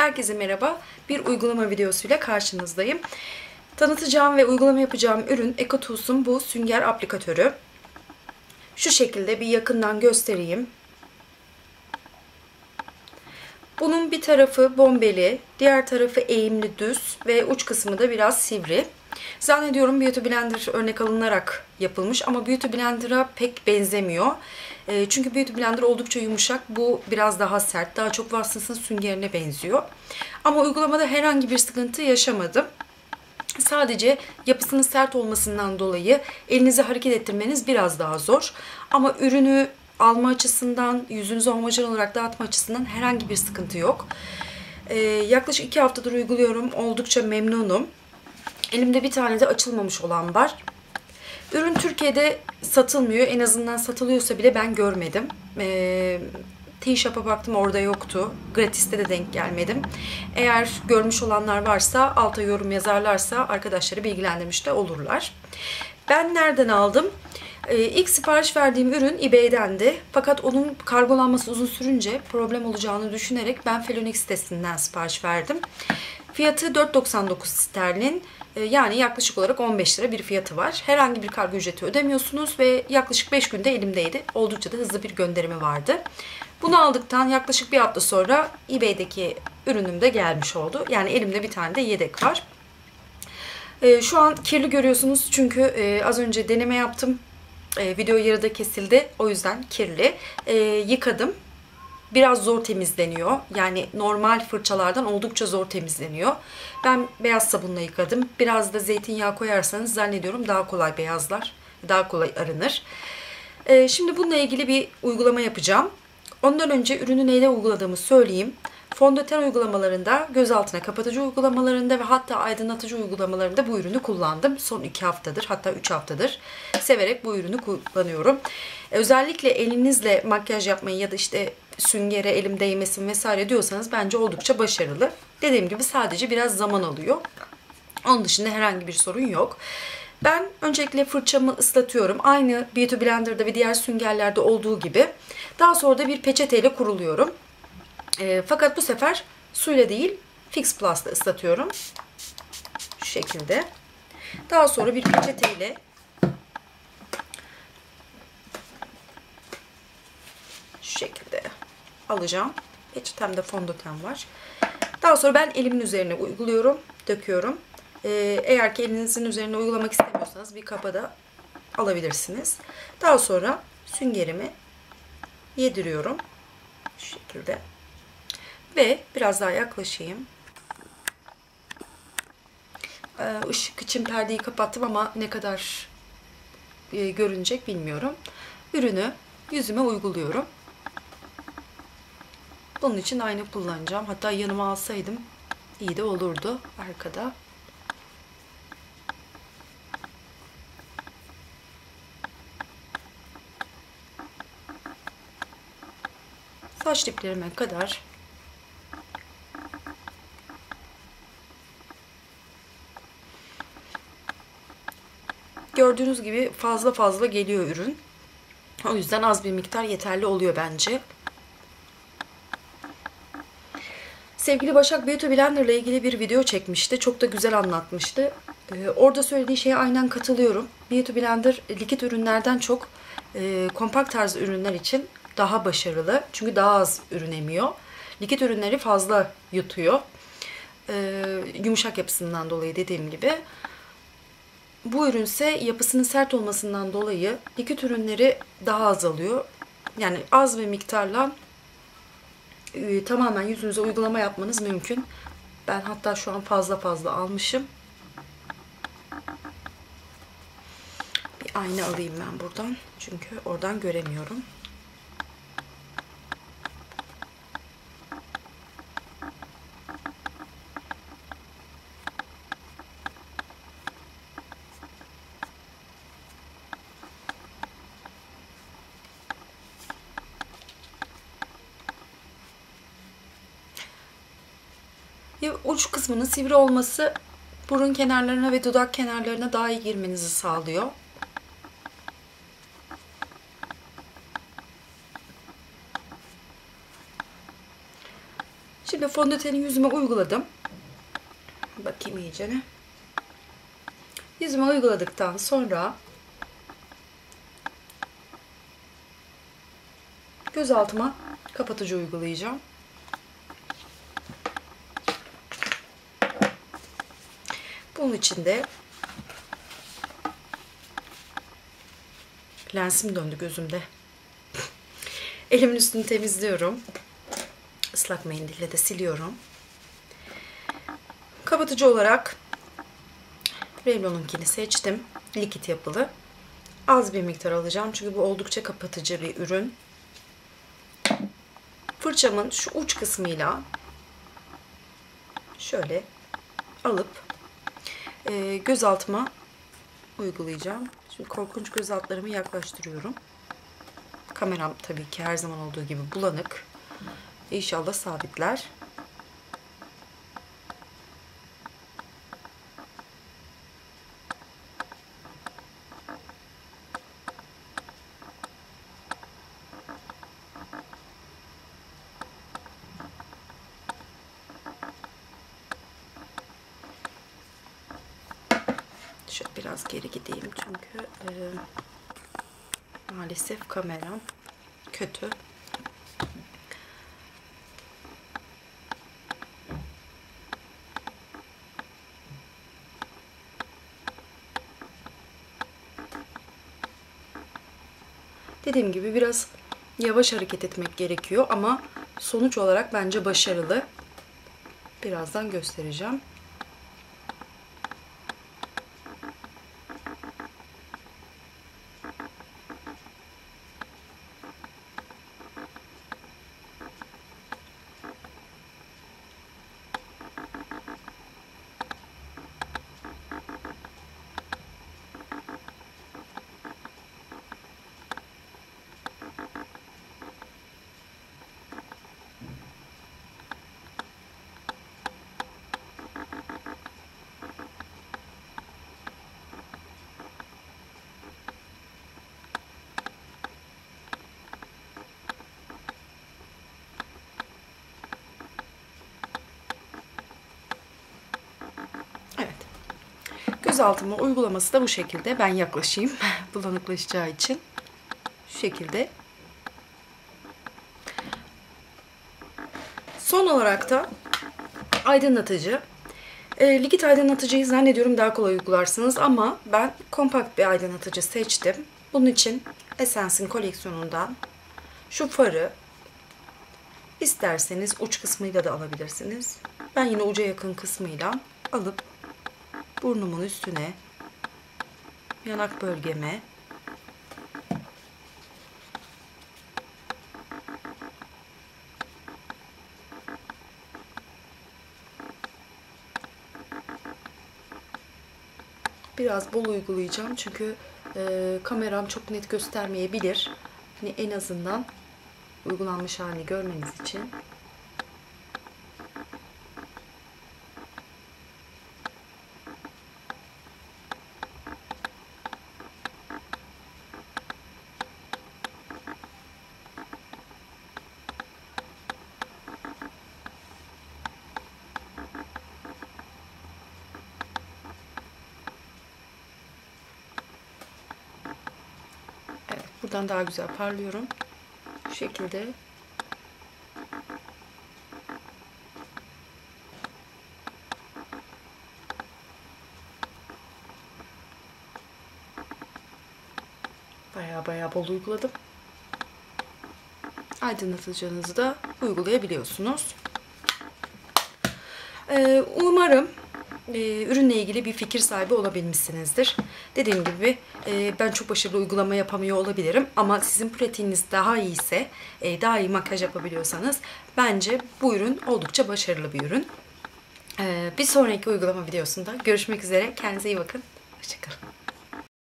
Herkese merhaba. Bir uygulama videosuyla karşınızdayım. Tanıtacağım ve uygulama yapacağım ürün EcoTools'un bu sünger aplikatörü. Şu şekilde bir yakından göstereyim. Bunun bir tarafı bombeli, diğer tarafı eğimli düz ve uç kısmı da biraz sivri. Zannediyorum Beauty Blender örnek alınarak yapılmış ama Beauty Blender'a pek benzemiyor. E, çünkü Beauty Blender oldukça yumuşak. Bu biraz daha sert. Daha çok Watsons'ın süngerine benziyor. Ama uygulamada herhangi bir sıkıntı yaşamadım. Sadece yapısının sert olmasından dolayı elinizi hareket ettirmeniz biraz daha zor. Ama ürünü alma açısından, yüzünüze homojen olarak dağıtma açısından herhangi bir sıkıntı yok. Ee, yaklaşık iki haftadır uyguluyorum. Oldukça memnunum. Elimde bir tane de açılmamış olan var. Ürün Türkiye'de satılmıyor. En azından satılıyorsa bile ben görmedim. Ee, T-Shop'a baktım orada yoktu. Gratis'te de denk gelmedim. Eğer görmüş olanlar varsa alta yorum yazarlarsa arkadaşları bilgilendirmiş de olurlar. Ben nereden aldım? Ee, ilk sipariş verdiğim ürün eBay'dendi. Fakat onun kargolanması uzun sürünce problem olacağını düşünerek ben Felonix sitesinden sipariş verdim. Fiyatı 4.99 sterlin. Ee, yani yaklaşık olarak 15 lira bir fiyatı var. Herhangi bir kargo ücreti ödemiyorsunuz ve yaklaşık 5 günde elimdeydi. Oldukça da hızlı bir gönderimi vardı. Bunu aldıktan yaklaşık bir hafta sonra eBay'deki ürünüm de gelmiş oldu. Yani elimde bir tane de yedek var. Ee, şu an kirli görüyorsunuz çünkü e, az önce deneme yaptım. E, video yarıda kesildi. O yüzden kirli. E, yıkadım. Biraz zor temizleniyor. Yani normal fırçalardan oldukça zor temizleniyor. Ben beyaz sabunla yıkadım. Biraz da zeytinyağı koyarsanız zannediyorum daha kolay beyazlar. Daha kolay arınır. E, şimdi bununla ilgili bir uygulama yapacağım. Ondan önce ürünü neyle uyguladığımı söyleyeyim. Fondöten uygulamalarında, göz altına kapatıcı uygulamalarında ve hatta aydınlatıcı uygulamalarında bu ürünü kullandım. Son 2 haftadır hatta 3 haftadır severek bu ürünü kullanıyorum. Özellikle elinizle makyaj yapmayı ya da işte süngere elim değmesin vesaire diyorsanız bence oldukça başarılı. Dediğim gibi sadece biraz zaman alıyor. Onun dışında herhangi bir sorun yok. Ben öncelikle fırçamı ıslatıyorum. Aynı Beauty Blender'da ve diğer süngerlerde olduğu gibi. Daha sonra da bir peçeteyle kuruluyorum. E, fakat bu sefer suyla değil Fix Plus'la ıslatıyorum. Şu şekilde. Daha sonra bir peçeteyle şu şekilde alacağım. Peçetemde fondöten var. Daha sonra ben elimin üzerine uyguluyorum, döküyorum. Ee, eğer ki elinizin üzerine uygulamak istemiyorsanız bir kaba da alabilirsiniz. Daha sonra süngerimi yediriyorum. Şu şekilde. Ve biraz daha yaklaşayım. Işık için perdeyi kapattım ama ne kadar e, görünecek bilmiyorum. Ürünü yüzüme uyguluyorum. Bunun için aynı kullanacağım. Hatta yanıma alsaydım iyi de olurdu arkada. Saç diplerime kadar Gördüğünüz gibi fazla fazla geliyor ürün. O yüzden az bir miktar yeterli oluyor bence. Sevgili Başak Beauty Blender ile ilgili bir video çekmişti. Çok da güzel anlatmıştı. Ee, orada söylediği şeye aynen katılıyorum. Beauty Blender likit ürünlerden çok e, kompakt tarz ürünler için daha başarılı. Çünkü daha az ürün emiyor. Likit ürünleri fazla yutuyor. Ee, yumuşak yapısından dolayı dediğim gibi. Bu ürünse yapısının sert olmasından dolayı likit ürünleri daha az alıyor. Yani az bir miktarla e, tamamen yüzünüze uygulama yapmanız mümkün. Ben hatta şu an fazla fazla almışım. Bir ayna alayım ben buradan. Çünkü oradan göremiyorum. Uç kısmının sivri olması burun kenarlarına ve dudak kenarlarına daha iyi girmenizi sağlıyor. Şimdi fondöteni yüzüme uyguladım. Bakayım iyicene. Yüzüme uyguladıktan sonra göz altıma kapatıcı uygulayacağım. Bunun için de lensim döndü gözümde. Elimin üstünü temizliyorum. Islak mendille de siliyorum. Kapatıcı olarak Revlon'unkini seçtim. Likit yapılı. Az bir miktar alacağım çünkü bu oldukça kapatıcı bir ürün. Fırçamın şu uç kısmıyla şöyle alıp e, göz altıma uygulayacağım. Şimdi korkunç göz altlarımı yaklaştırıyorum. Kameram tabii ki her zaman olduğu gibi bulanık. İnşallah sabitler. Şöyle biraz geri gideyim çünkü e, maalesef kameram kötü. Dediğim gibi biraz yavaş hareket etmek gerekiyor ama sonuç olarak bence başarılı. Birazdan göstereceğim. Göz altıma uygulaması da bu şekilde. Ben yaklaşayım bulanıklaşacağı için. Şu şekilde. Son olarak da aydınlatıcı. E, likit aydınlatıcıyı zannediyorum daha kolay uygularsınız ama ben kompakt bir aydınlatıcı seçtim. Bunun için Essence'in koleksiyonundan şu farı isterseniz uç kısmıyla da alabilirsiniz. Ben yine uca yakın kısmıyla alıp burnumun üstüne, yanak bölgeme, biraz bol uygulayacağım çünkü e, kameram çok net göstermeyebilir. Hani en azından uygulanmış halini görmeniz için buradan daha güzel parlıyorum. Bu şekilde. Baya baya bol uyguladım. Aydınlatıcınızı da uygulayabiliyorsunuz. Ee, umarım e, ürünle ilgili bir fikir sahibi olabilmişsinizdir. Dediğim gibi e, ben çok başarılı uygulama yapamıyor olabilirim ama sizin pratiğiniz daha iyiyse, e, daha iyi makyaj yapabiliyorsanız bence bu ürün oldukça başarılı bir ürün. E, bir sonraki uygulama videosunda görüşmek üzere. Kendinize iyi bakın. Hoşçakalın.